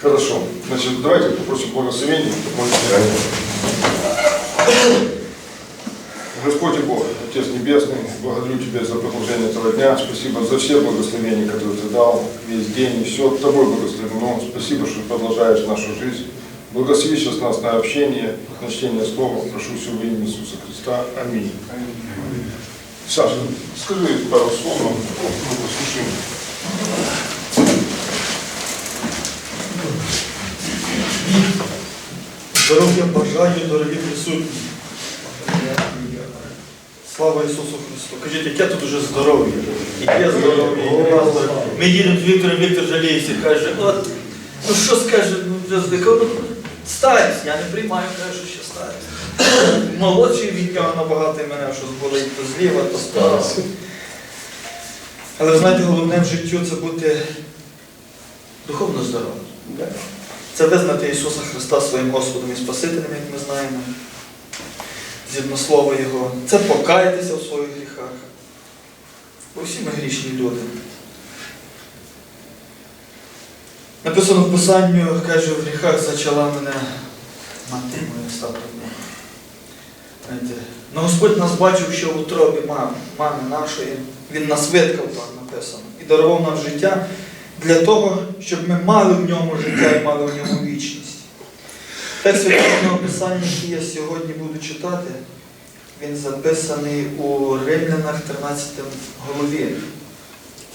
Хорошо. Значит, давайте попросим благословения. Господь и Бог, Отец Небесный, благодарю Тебя за продолжение этого дня. Спасибо за все благословения, которые Ты дал весь день. И все Тобой благословено. Спасибо, что продолжаешь нашу жизнь. Благослови сейчас нас на общение, на чтение слова. Прошу все во имя Иисуса Христа. Аминь. Саша, скажи пару слов мы послушаем. Здоров'я бажаю, дорогі присутні. Слава Ісусу Христу. Кажіть, яке тут уже здоров'я? Яке здоров'я? Ми їдемо з Віктором, Віктор жаліється, каже, от, ну що скаже, ну вже ну старість, я не приймаю, каже, що ще старість. Молодший від нього набагато мене, що зболить то зліва, то справа. Але знаєте, головне в життю це бути духовно здоровим. Це визнати Ісуса Христа своїм Господом і Спасителем, як ми знаємо, згідно слова Його. Це покаятися в своїх гріхах. Бо всі ми грішні люди. Написано в Писанню, каже, в гріхах зачала мене мати моя статуя. Ну Господь нас бачив, що в утробі мами, мами нашої, Він нас виткав, так написано, і дарував нам життя для того, щоб ми мали в ньому життя і мали в ньому вічність. Текст священного Писання, який я сьогодні буду читати, він записаний у Римлянах 13 голові.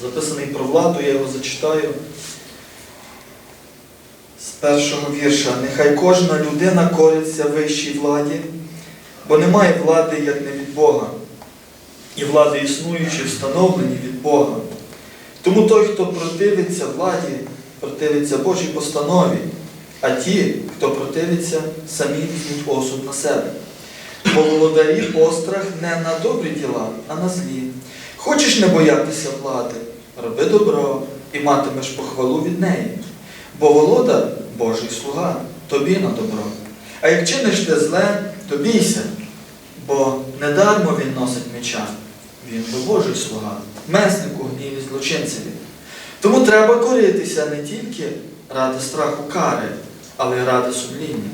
Записаний про владу, я його зачитаю з першого вірша. Нехай кожна людина кориться вищій владі, бо немає влади, як не від Бога. І влади існуючі, встановлені від Бога. Тому той, хто противиться владі, противиться Божій постанові, а ті, хто противиться, самі візьмуть осуд на себе. Бо володарі острах не на добрі діла, а на злі. Хочеш не боятися влади, роби добро і матимеш похвалу від неї. Бо володар Божий слуга, тобі на добро. А як чиниш ти зле, то бійся, бо недармо він носить меча. Він бо Божий слуга, меснику гніві злочинцеві. Тому треба коритися не тільки ради страху кари, але й ради сумління.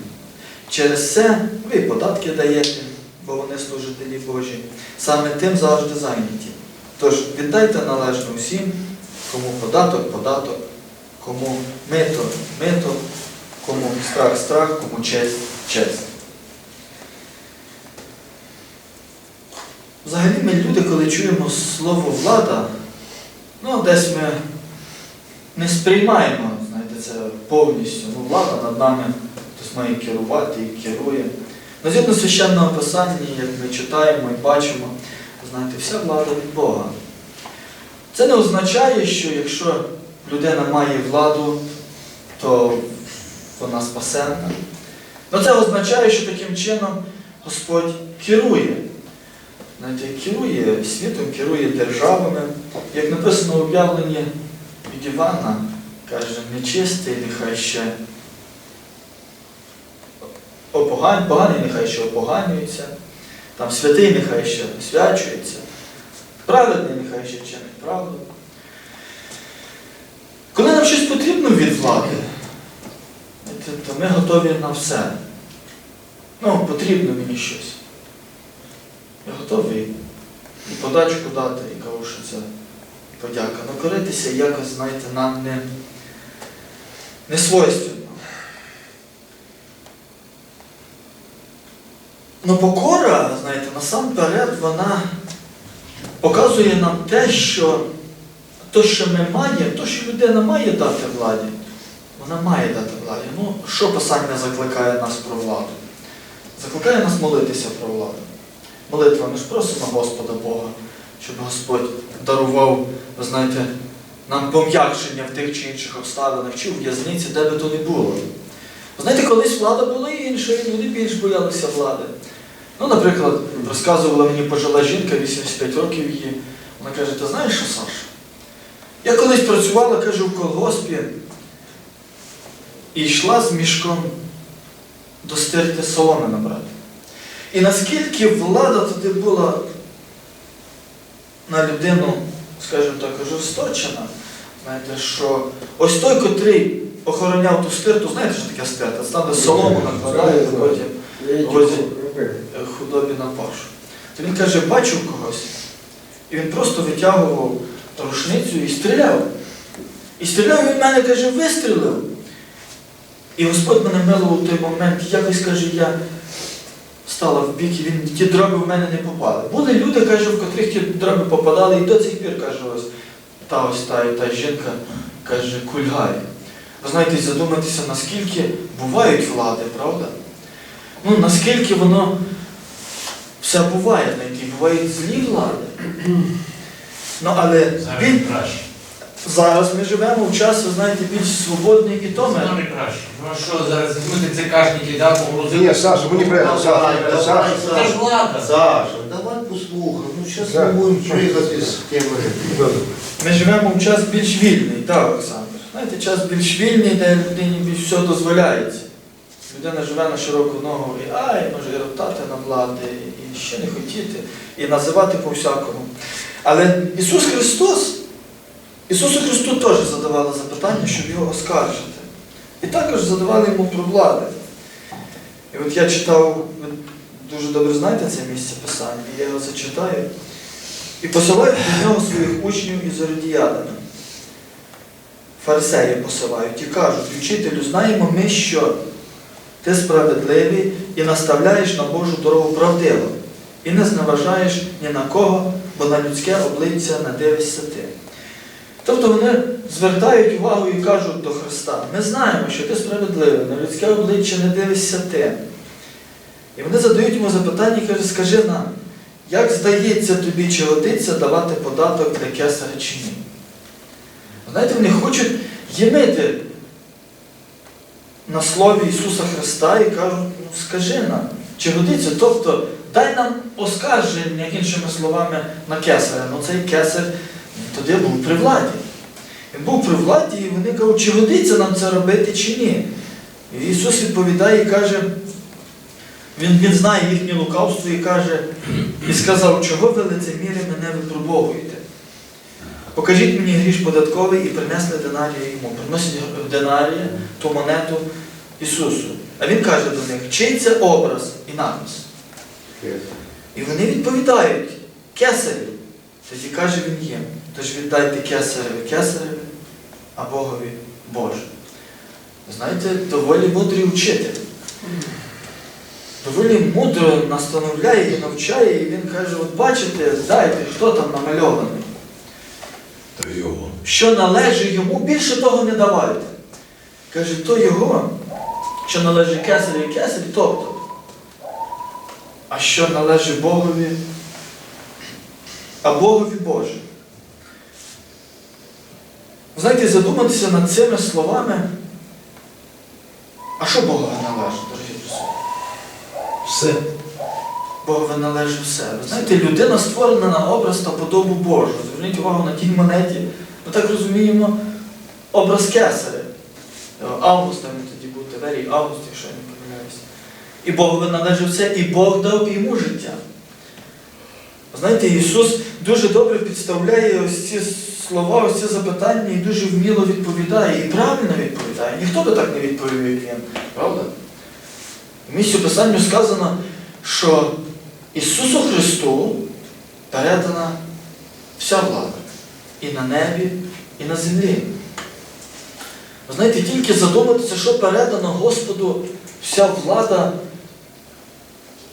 Через це ви податки даєте, бо вони служителі Божі, саме тим завжди зайняті. Тож віддайте належно всім, кому податок, податок, кому мито, мито, кому страх, страх, кому честь, честь. Взагалі ми люди, коли чуємо слово влада, ну десь ми не сприймаємо, знаєте, це повністю. Ну, влада над нами хтось має керувати і керує. Но згідно священного писання, як ми читаємо і бачимо, знаєте, вся влада від Бога. Це не означає, що якщо людина має владу, то вона спасенна. Но це означає, що таким чином Господь керує. Знаєте, керує світом, керує державами. Як написано в об'явленні від Івана, каже, нечистий нехай ще опогань, поганий нехай ще опоганюється, там святий нехай ще освячується, праведний нехай ще чинить правду. Коли нам щось потрібно від влади, то ми готові на все. Ну, потрібно мені щось. Я готовий і подачку дати, і кажу, що це подяка. Ну коритися якось, знаєте, нам не, не свойственно. Ну покора, знаєте, насамперед вона показує нам те, що то, що ми маємо, то, що людина має дати владі, вона має дати владі. Ну, що Писання закликає нас про владу? Закликає нас молитися про владу. Молитва, ми ж просимо Господа Бога, щоб Господь дарував, ви знаєте, нам пом'якшення в тих чи інших обставинах, чи у в'язниці, де би то не було. Ви знаєте, колись влада була інша, і люди більш боялися влади. Ну, наприклад, розказувала мені пожила жінка, 85 років її. Вона каже, ти знаєш що, Саша? Я колись працювала, каже, в колгоспі і йшла з мішком до соломи набрати. І наскільки влада тоді була на людину, скажімо так, ожесточена, знаєте, що ось той, котрий охороняв ту стирту, знаєте, що таке стирта? Де солому накладають, а потім возять е, худобі на пашу. То він каже, бачив когось. І він просто витягував рушницю і стріляв. І стріляв він мене, каже, вистрілив. І Господь мене милував в той момент, якось каже, я стала в бік, і він ті дроби в мене не попали. Були люди, каже, в котрих ті дроби попадали, і до цих пір, каже, ось та ось та, та жінка каже, кульгає. Ви знаєте, задумайтеся, наскільки бувають влади, правда? Ну, наскільки воно все буває, знаєте, бувають злі влади. Ну, але краще. зараз ми живемо в час, ви знаєте, більш свободний і то ми. Саме краще. Ну а що зараз візьмете цикашники, да, погрузили? Нет, Саша, мы неправильно. Саша, Давай, Саша. давай, Це ж влада. Саша, давай послухаем. Ну сейчас Да. мы будем прыгать из темы. Да, да. Ми живемо в час більш вільний, так, Олександр. Знаєте, час більш вільний, де людині більш все дозволяється. Людина живе на широку ногу і ай, може і роптати на влади, і ще не хотіти, і називати по-всякому. Але Ісус Христос, Ісусу Христу теж задавали запитання, щоб його оскаржити. І також задавали йому про влади. І от я читав, ви дуже добре знаєте це місце Писання, і я його зачитаю. І посилають до нього своїх учнів із Ородіядами. Фарисеї посилають і кажуть, вчителю, знаємо ми, що ти справедливий і наставляєш на Божу дорогу правдиво, і не зневажаєш ні на кого, бо на людське обличчя не дивишся ти. Тобто вони звертають увагу і кажуть до Христа, ми знаємо, що ти справедливий, на людське обличчя не дивишся ти. І вони задають йому запитання і кажуть, скажи нам, як здається тобі, чи годиться давати податок для кесаря чи ні? Знаєте, вони хочуть ємити на слові Ісуса Христа і кажуть, ну скажи нам, чи годиться? Тобто дай нам оскарження, іншими словами, на кесаря. Ну цей кесар тоді був при владі. Він був при владі, і вони кажуть, чи годиться нам це робити, чи ні. І Ісус відповідає і каже, він, він знає їхнє лукавство і каже, і сказав, чого ви лицеміри мене випробовуєте? Покажіть мені гріш податковий і принесли динарія йому. Приносять динарія, ту монету Ісусу. А він каже до них, чий це образ і надпис? І вони відповідають, кесарю. Тоді каже він їм, тож віддайте кесареві кесареві, а Богові Боже. Знаєте, доволі мудрий учитель. Доволі мудро настановляє і навчає, і він каже, от бачите, дайте, хто там намальований. То його. Що належить йому, більше того не давайте. Каже, то його, що належить кесарю і кесарі, тобто. А що належить Богові, а Богові Боже. Ви Знаєте, задуматися над цими словами, а що Богові належить, дорогі друзі? Все. Богові належить все. Ви знаєте, людина створена на образ та подобу Божу. Зверніть увагу на тій монеті. Ми так розуміємо, образ кесаря. Августа він тоді був, Тиверій Август, якщо я не помиляюся. І Богові належить все, і Бог дав йому життя. Знаєте, Ісус дуже добре підставляє ось ці слова, ось ці запитання і дуже вміло відповідає, і правильно відповідає. Ніхто би так не відповів, як він, правда? В місці Писанню сказано, що Ісусу Христу передана вся влада і на небі, і на землі. Ви знаєте, тільки задуматися, що передано Господу вся влада,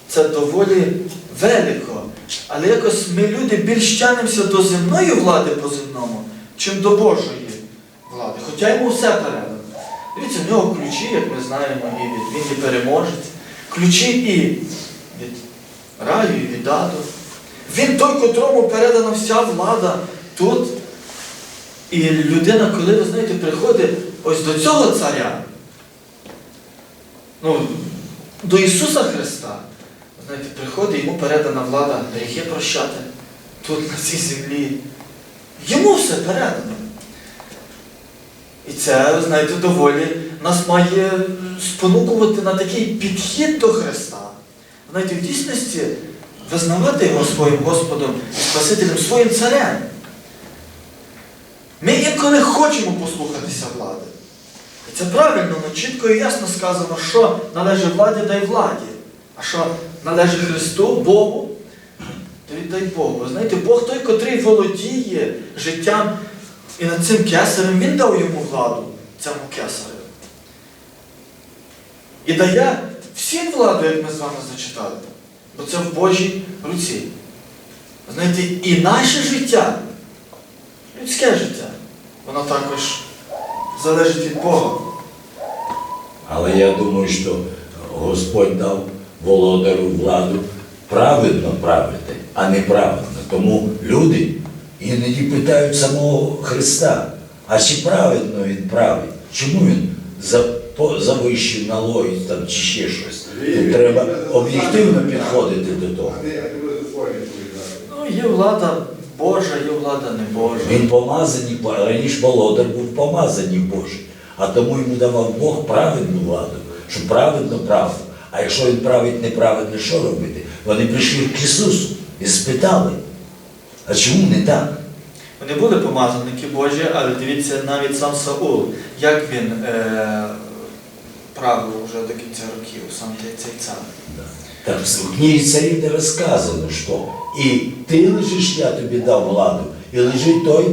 це доволі велико. Але якось ми люди більш тянемося до земної влади по земному, чим до Божої влади. Хоча йому все передано. Дивіться, в нього ключі, як ми знаємо, і від, він і переможець. Ключі і від раю, і від аду. Він той, котрому передана вся влада тут. І людина, коли, ви знаєте, приходить ось до цього царя, ну, до Ісуса Христа, знаєте, приходить, йому передана влада гріхи прощати тут, на цій землі. Йому все передано. І це, знаєте, доволі нас має спонукувати на такий підхід до Христа. Знаєте, в дійсності визнавати його своїм Господом Спасителем, своїм царем. Ми інколи хочемо послухатися влади. Це правильно, але чітко і ясно сказано, що належить владі, дай владі. А що належить Христу, Богу, то віддай Богу. Знаєте, Бог той, котрий володіє життям і над цим кесарем, він дав йому владу, цьому кесареві. І дає всім владу, як ми з вами зачитали. Бо це в Божій руці. Знаєте, і наше життя, людське життя, воно також залежить від Бога. Але я думаю, що Господь дав володарю владу праведно правити, а не праведно. Тому люди іноді питають самого Христа, а чи праведно він править? Чому він за- по- завищив налоги там, чи ще щось? Тут треба об'єктивно підходити до того. Ну, є влада Божа, є влада не Божа. Він помазаний, раніше володар був помазаний Божий, а тому йому давав Бог праведну владу, щоб праведно правив. А якщо він править неправедно, що робити? Вони прийшли к Ісусу і спитали, а чому не так? Вони були помазаники Божі, але дивіться, навіть сам Саул, як він е, правив вже до кінця років, сам цей, цар. Так в книгі царів розказано, що і ти лежиш, я тобі дав владу, і лежить той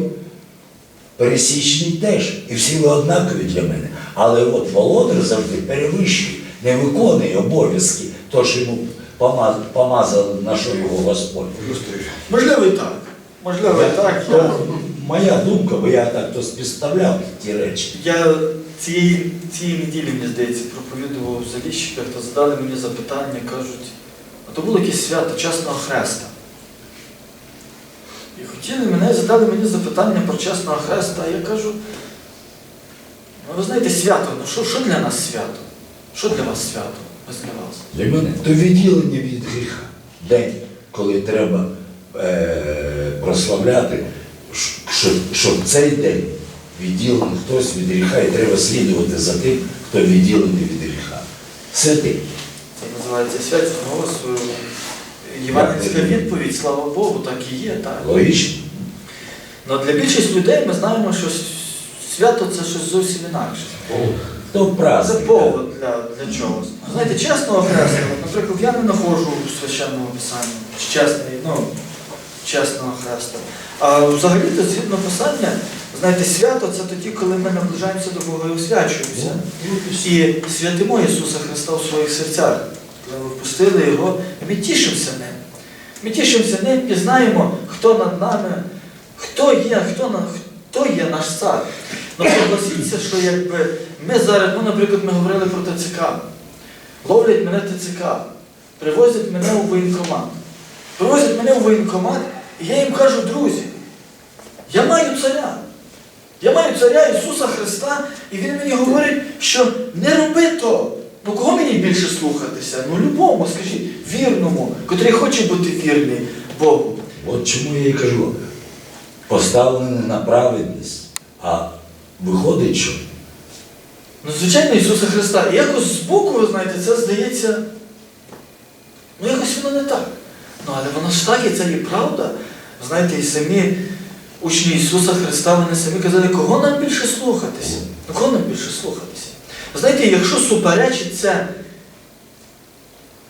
пересічний теж. І всі ви однакові для мене. Але от володар завжди перевищує, не виконує обов'язки, то що йому помаз- помазав на що його Господь. Можливо, і так. Можливо, і так. Я, моя думка, бо я так то співставляв ті речі. я цієї, цієї неділі, мені здається, проповідував в Заліщиках, то задали мені запитання, кажуть, а то було якесь свято Чесного Хреста. І хотіли мене, задали мені запитання про Чесного Хреста, а я кажу, ну ви знаєте, свято, ну що, що для нас свято? Що для вас свято? Для мене то відділення від гріха. День, коли треба е, прославляти, щоб, щоб цей день відділений хтось від гріха, і треба слідувати за тим, хто відділений від гріха. Святий. Це називається свято, ну ось е, євангельська відповідь, слава Богу, так і є, так. Логічно. Ну, для більшості людей ми знаємо, що свято це щось зовсім інакше. То Це повод для, для чогось. Знаєте, чесного хреста, наприклад, я не знаходжу в священному писанні чесний, ну, чесного хреста. А взагалі-то згідно писання, знаєте, свято це тоді, коли ми наближаємося до Бога і освячуємося. І святимо Ісуса Христа в своїх серцях. Коли ми впустили Його, і ми тішимося ним. Ми тішимося ним і знаємо, хто над нами, хто є, хто, на, хто є наш цар. Ну согласіться, що якби ми зараз, ну, наприклад, ми говорили про ТЦК. Ловлять мене ТЦК, привозять мене у воєнкомат. Привозять мене у воєнкомат, і я їм кажу, друзі, я маю царя. Я маю царя Ісуса Христа, і Він мені говорить, що не роби то. Ну кого мені більше слухатися? Ну любому, скажіть, вірному, котрий хоче бути вірний Богу. От чому я і кажу, поставлений на праведність, а виходить, що Ну, звичайно, Ісуса Христа. І якось збоку, ви знаєте, це здається, ну якось воно не так. Ну, але воно ж так, і це і правда. Знаєте, і самі учні Ісуса Христа, вони самі казали, кого нам більше слухатися? Ну, кого нам більше слухатися? Знаєте, якщо суперечить це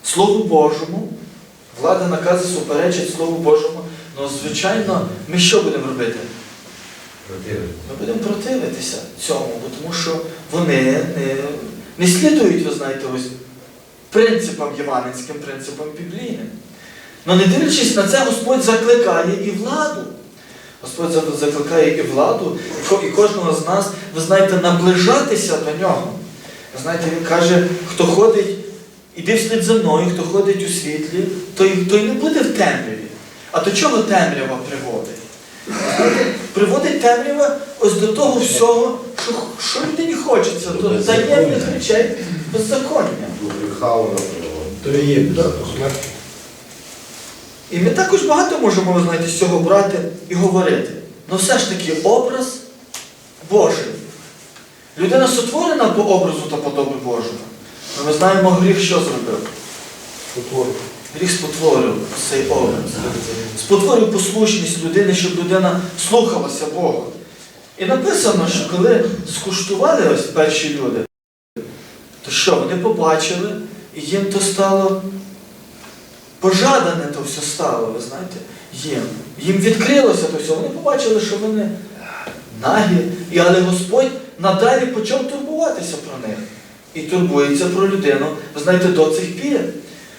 Слову Божому, влада накази суперечить Слову Божому, ну, звичайно, ми що будемо робити? Ми будемо противитися цьому, бо тому що вони не, не слідують, ви знаєте, ось принципам євангельським, принципам біблійним. Но не дивлячись на це, Господь закликає і владу. Господь закликає і владу, і кожного з нас, ви знаєте, наближатися до нього. Ви знаєте, він каже, хто ходить, іди вслід за мною, хто ходить у світлі, той, той не буде в темряві. А до чого темрява приводить? Приводить темрява ось до того всього, що, що людині хочеться, до таємних речей беззаконня. то і є безпека. І ми також багато можемо, знаєте, з цього брати і говорити. Ну все ж таки образ Божий. Людина сотворена по образу та подоби Божого. Ну, ми знаємо, гріх що зробив? Гріх спотворив цей образ. Спотворив послушність людини, щоб людина слухалася Бога. І написано, що коли скуштували ось перші люди, то що, вони побачили, і їм то стало пожадане то все стало, ви знаєте, їм. Їм відкрилося то все. Вони побачили, що вони нагі. І але Господь надалі почав турбуватися про них. І турбується про людину, ви знаєте, до цих пір.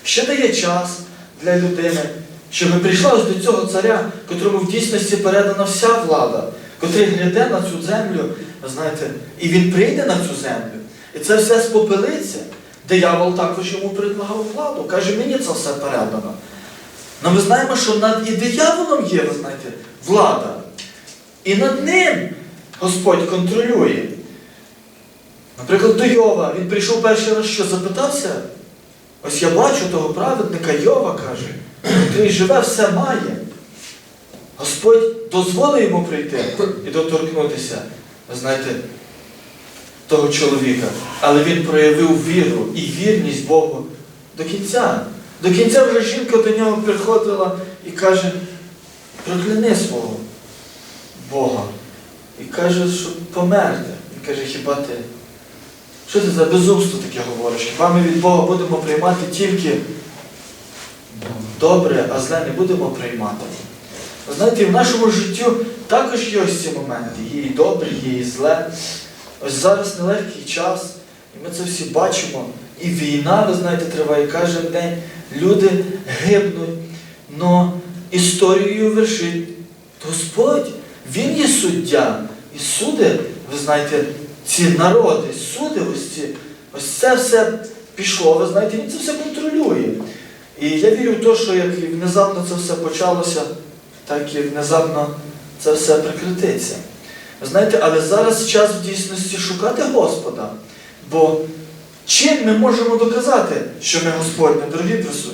Ще дає час для людини, щоб прийшла ось до цього царя, котрому в дійсності передана вся влада, котрий гляде на цю землю, знаєте, і він прийде на цю землю. І це все спопелиться. Диявол також йому предлагав владу. Каже, мені це все передано. Ну ми знаємо, що над і дияволом є, ви знаєте, влада. І над ним Господь контролює. Наприклад, до Йова. Він прийшов перший раз, що запитався. Ось я бачу того праведника Йова, каже, який живе, все має. Господь дозволив йому прийти і доторкнутися, знаєте, того чоловіка. Але він проявив віру і вірність Богу до кінця. До кінця вже жінка до нього приходила і каже, прокляни свого Бога. І каже, що померти. Він каже, хіба ти? Що ти за безумство таке говориш? Хіба ми від Бога будемо приймати тільки добре, а зле не будемо приймати? Знаєте, в нашому життю також є ось ці моменти. Є і добре, є і зле. Ось зараз нелегкий час, і ми це всі бачимо. І війна, ви знаєте, триває кожен день. Люди гибнуть, але історією вершить Господь. Він є суддя. І суди, ви знаєте, ці народи, суди, ось це все пішло, ви знаєте, він це все контролює. І я вірю в те, що як і внезапно це все почалося, так і внезапно це все прекратиться. Ви знаєте, але зараз час в дійсності шукати Господа. Бо чим ми можемо доказати, що ми Господні, дорогі присутні?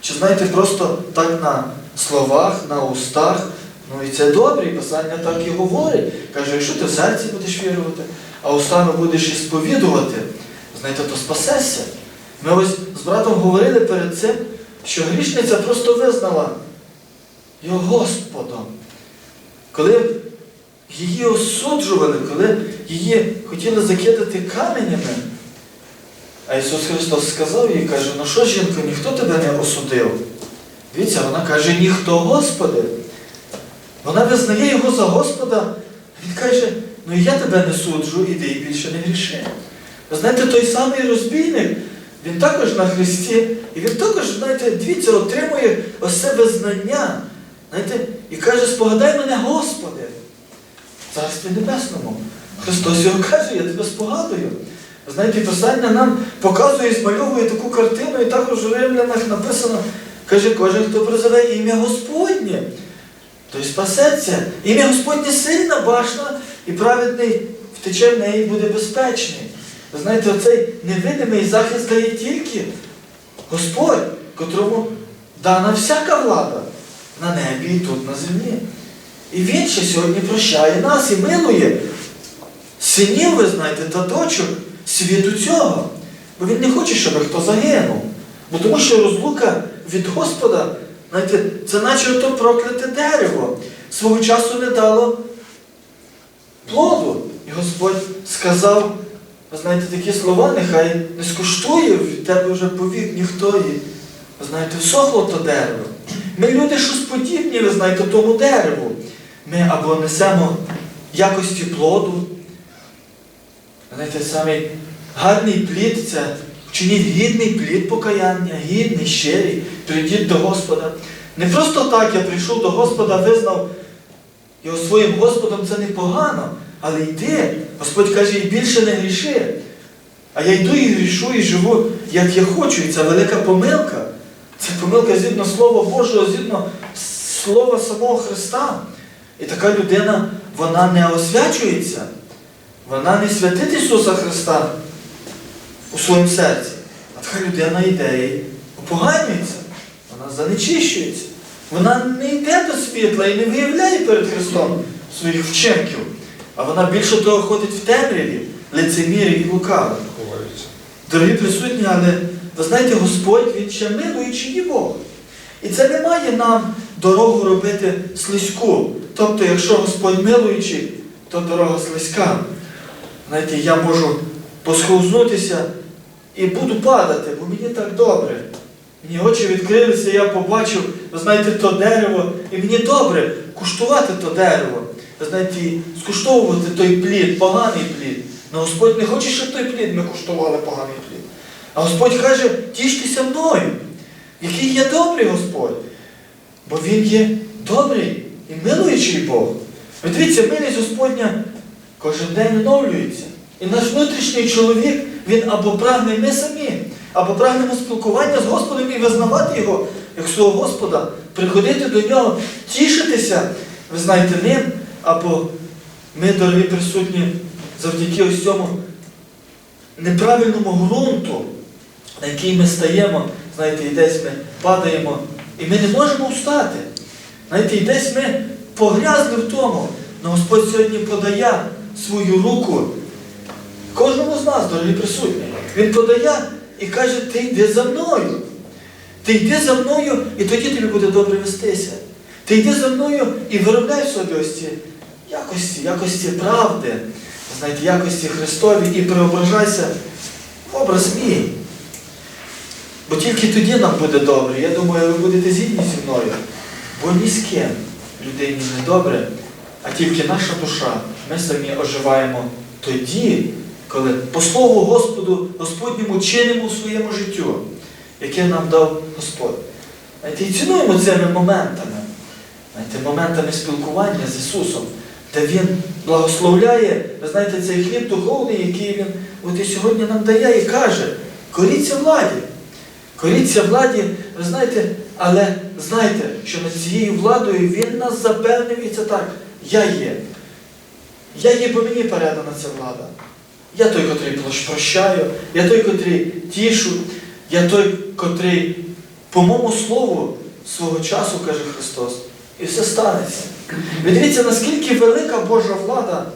Чи знаєте, просто так на словах, на устах, ну і це добре, і Писання так і говорить. Каже, якщо ти в серці будеш вірувати, а устами будеш і сповідувати, знаєте, то спасешся. Ми ось з братом говорили перед цим, що грішниця просто визнала його Господом. Коли її осуджували, коли її хотіли закидати каменями, а Ісус Христос сказав їй, каже, ну що, жінко, ніхто тебе не осудив. Дивіться, вона каже, ніхто, Господи. Вона визнає його за Господа. Він каже, ну і я тебе не суджу, іди і більше не гріши. Ви знаєте, той самий розбійник, він також на Христі, і він також, знаєте, дивіться, отримує ось це визнання. Знаєте, і каже, спогадай мене, Господи, в Царстві Небесному. Христос його каже, я тебе спогадую. Знаєте, Писання нам показує, і змальовує таку картину, і також у римлянах написано, каже, кожен, хто призове ім'я Господнє, той спасеться. Ім'я Господнє сильна башна, і праведний втече в неї буде безпечний. Ви знаєте, оцей невидимий захист дає тільки Господь, котрому дана всяка влада на небі і тут на землі. І Він ще сьогодні прощає нас і милує синів, ви знаєте, та дочок світу цього. Бо він не хоче, щоб хто загинув. Бо тому що розлука від Господа, знаєте, це наче ото прокляте дерево. Свого часу не дало плоду. І Господь сказав, ви знаєте, такі слова, нехай не скуштує від тебе вже повік ніхто і, ви знаєте, всохло то дерево. Ми люди щось подібні, ви знаєте, тому дереву. Ми або несемо якості плоду. Знаєте, самий гарний плід це вчиніть гідний плід покаяння, гідний, щирий, прийдіть до Господа. Не просто так я прийшов до Господа, визнав його своїм Господом, це непогано, але йди. Господь каже, і більше не гріши. А я йду і грішу, і живу, як я хочу. І це велика помилка. Це помилка згідно Слова Божого, згідно Слова самого Христа. І така людина, вона не освячується. Вона не святить Ісуса Христа у своєму серці. А така людина йде і опоганюється. Вона занечищується. Вона не йде до світла і не виявляє перед Христом своїх вчинків. А вона більше того ходить в темряві, лицемірі і. Ховається. Дорогі присутні, але ви знаєте, Господь Він ще милуючий і Бог. І це не має нам дорогу робити слизьку. Тобто, якщо Господь милуючий, то дорога слизька. Знаєте, я можу посховзнутися і буду падати, бо мені так добре. Мені очі відкрилися, я побачив, ви знаєте, то дерево, і мені добре куштувати то дерево. Ви знаєте, скуштовувати той плід, поганий плід. Але Господь не хоче, щоб той плід ми куштували поганий плід. А Господь каже, тіштеся мною, який є добрий Господь. Бо Він є добрий і милуючий Бог. Ви дивіться, милість Господня кожен день оновлюється. І наш внутрішній чоловік, він або прагне ми самі, або прагнемо спілкування з Господом і визнавати Його як свого Господа, приходити до нього, тішитися, ви знаєте, ним, або ми, дорогі присутні, завдяки ось цьому неправильному ґрунту, на який ми стаємо, знаєте, і десь ми падаємо, і ми не можемо встати. Знаєте, і десь ми погрязли в тому. Але Господь сьогодні подає свою руку кожному з нас, дорогі присутні. Він подає і каже, ти йди за мною. Ти йди за мною, і тоді тобі буде добре вестися. Ти йди за мною і виробляй в собі ось ці якості, якості правди, знаєте, якості Христові і преображайся в образ мій. Бо тільки тоді нам буде добре. Я думаю, ви будете згідні зі мною. Бо ні з ким людині не добре, а тільки наша душа. Ми самі оживаємо тоді, коли по слову Господу, Господньому чинимо в своєму життю, яке нам дав Господь. Знаєте, і цінуємо цими моментами, знаєте, моментами спілкування з Ісусом, де Він благословляє, ви знаєте, цей хліб духовний, який Він от і сьогодні нам дає і каже, коріться владі. Коріться владі, ви знаєте, але знайте, що над цією владою Він нас запевнив, і це так, я є. Я є, бо мені передана ця влада. Я той, котрий прощаю, я той, котрий тішу, я той, котрий по моєму слову свого часу, каже Христос, і все станеться. Ви дивіться, наскільки велика Божа влада,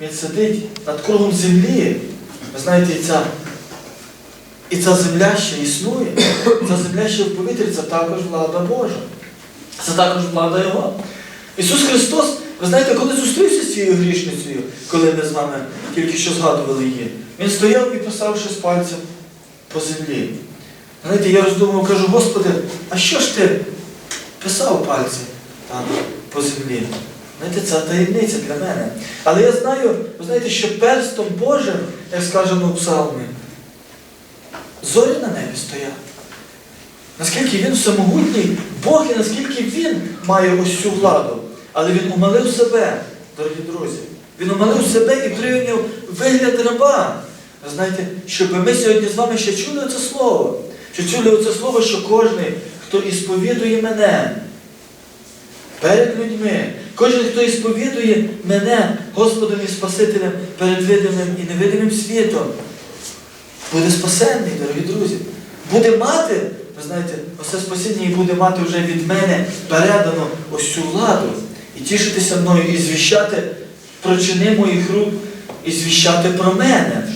Він сидить над кругом землі. Ви знаєте, і ця і ця земля ще існує, ця земля ще в повітрі, це також влада Божа. Це також влада Його. Ісус Христос, ви знаєте, коли зустрівся з цією грішницею, коли ми з вами тільки що згадували її, він стояв і писав щось пальцем по землі. Знаєте, я роздумав, кажу, Господи, а що ж ти писав пальцем там по землі? Знаєте, це таємниця для мене. Але я знаю, ви знаєте, що перстом Божим, як скажемо у псалмі, зорі на небі стоять. Наскільки він всемогутній Бог і наскільки він має ось цю владу. Але він умалив себе, дорогі друзі. Він умалив себе і прийняв вигляд раба. Знаєте, щоб ми сьогодні з вами ще чули це слово. Що чули це слово, що кожен, хто ісповідує мене перед людьми, кожен, хто ісповідує мене Господом і Спасителем перед видимим і невидимим світом, буде спасенний, дорогі друзі. Буде мати, ви знаєте, оце спасіння і буде мати вже від мене передано ось цю владу. І тішитися мною, і звіщати про чини моїх рук, і звіщати про мене.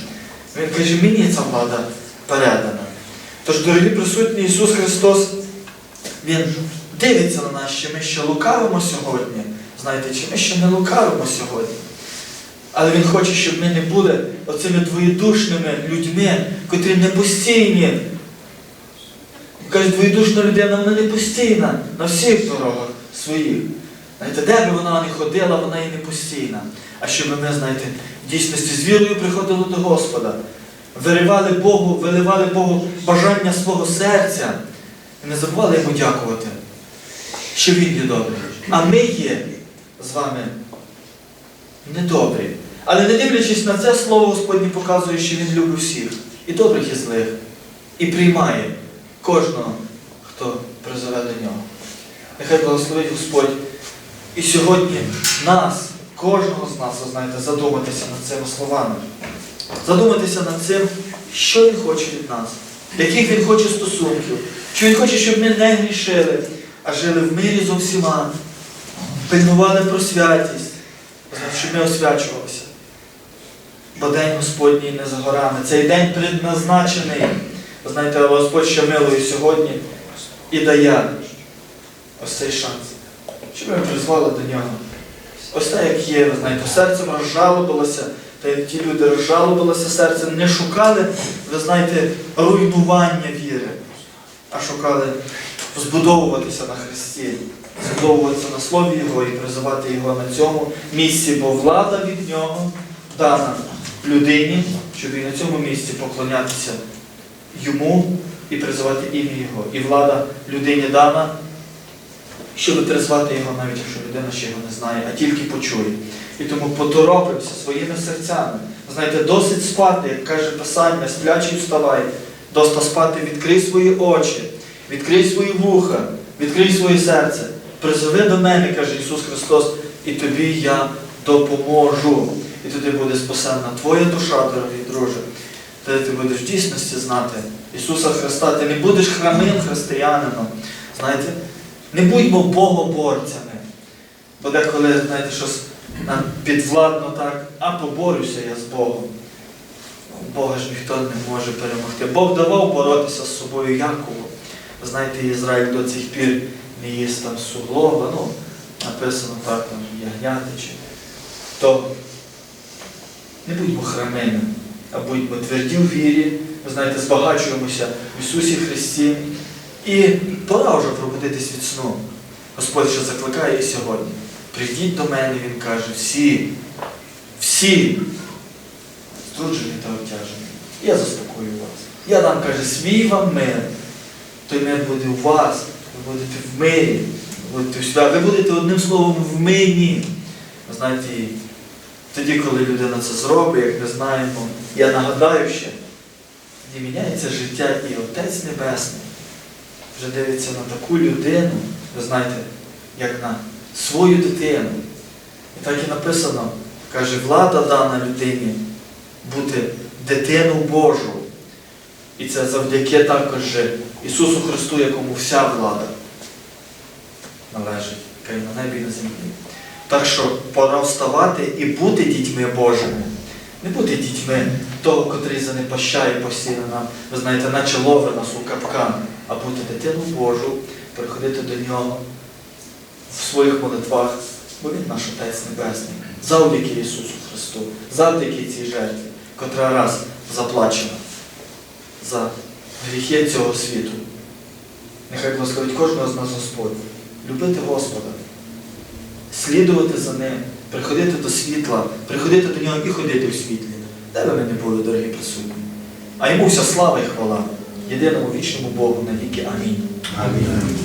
Він каже, мені ця влада передана. Тож, дорогі присутні, Ісус Христос, Він дивиться на нас, чи ми ще лукавимо сьогодні. Знаєте, чи ми ще не лукавимо сьогодні. Але Він хоче, щоб ми не були оцими двоєдушними людьми, котрі не постійні. Каже, двоєдушна людина, вона не постійна на всіх дорогах своїх. Знаєте, де би вона не ходила, вона і не постійна. А щоб ми, знаєте, в дійсності з вірою приходили до Господа, виривали Богу, виливали Богу бажання свого серця і не забували йому дякувати, що Він є добрий. А ми є з вами недобрі. Але не дивлячись на це, слово Господнє показує, що Він любить всіх, і добрих, і злих, і приймає кожного, хто призове до нього. Нехай благословить Господь. І сьогодні нас, кожного з нас, ви знаєте, задуматися над цими словами. Задуматися над цим, що Він хоче від нас, яких Він хоче стосунків, що Він хоче, щоб ми не грішили, а жили в мирі зо всіма, пильнували про святість, щоб ми освячувалися. Бо день Господній не за горами. Цей день предназначений. Знаєте, Господь ще милує сьогодні і дає ось цей шанс, щоб ми призвали до нього. Ось так, як є, ви знаєте, серцем розжалобилося, та як ті люди розжалобилися серцем, не шукали, ви знаєте, руйнування віри, а шукали збудовуватися на Христі, збудовуватися на Слові Його і призивати Його на цьому місці, бо влада від Нього дана людині, щоб і на цьому місці поклонятися Йому і призивати ім'я Його. І влада людині дана, щоб призвати його, навіть якщо людина ще його не знає, а тільки почує. І тому поторопимося своїми серцями. Знаєте, досить спати, як каже Писання, сплячий вставай, доста спати, відкрий свої очі, відкрий свої вуха, відкрий своє серце. Призови до мене, каже Ісус Христос, і тобі я допоможу. І тоді буде спасена твоя душа, дорогий друже. Тоді ти будеш в дійсності знати Ісуса Христа. Ти не будеш храмим християнином. Знаєте, не будьмо богоборцями. Бо деколи, знаєте, щось нам підвладно так, а поборюся я з Богом. Бога ж ніхто не може перемогти. Бог давав боротися з собою Якову. Знаєте, Ізраїль до цих пір не їсть там суглоба, ну, написано так, там ягняти чи. То не будьмо храмими, а будьмо тверді в вірі, ви знаєте, збагачуємося в Ісусі Христі. І пора вже пробудитись від сну. Господь ще закликає і сьогодні. Прийдіть до мене, Він каже, всі, всі струджені та обтяжені. Я заспокою вас. Я дам, каже, свій вам мир. Той мир буде у вас, ви будете в мирі, ви будете, в свя- ви будете одним словом в мирі. Ви знаєте, тоді, коли людина це зробить, як ми знаємо, я нагадаю ще, тоді міняється життя і Отець Небесний вже дивиться на таку людину, ви знаєте, як на свою дитину. І так і написано, каже, влада дана людині бути дитину Божу. І це завдяки також Ісусу Христу, якому вся влада належить, яка і на небі і на землі. Так що пора вставати і бути дітьми Божими. Не бути дітьми того, котрий занепащає постійно нам, ви знаєте, наче ловить нас у капкан, а бути дитину Божу, приходити до нього в своїх молитвах, бо Він наш Отець Небесний, завдяки Ісусу Христу, завдяки цій жертві, котра раз заплачена за гріхи цього світу. Нехай благословить кожного з нас Господь, любити Господа, слідувати за ним, приходити до світла, приходити до нього і ходити в світлі. Де ми не були, дорогі присутні. А йому вся слава і хвала, єдиному вічному Богу навіки. Амінь. Амінь.